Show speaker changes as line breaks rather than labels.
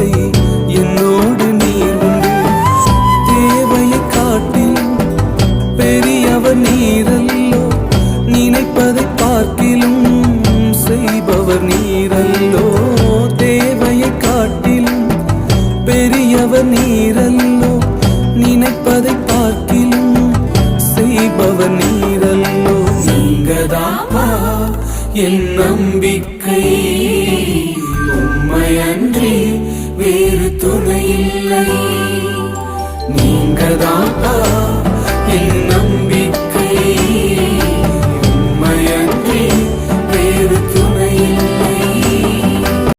இல்லை என்னோடு நீர் உண்டு. தேவையை காட்டில் பெரியவர் நீரல்லோ. நினைப்பதை பார்க்கிலும் செய்பவர் நீரல்லோ. தேவையை காட்டிலும் பெரியவர் நீரல்லோ. நினைப்பதை பார்க்கிலும் நம்பிக்கை. இல்லை. நீங்கதாப்பா தான்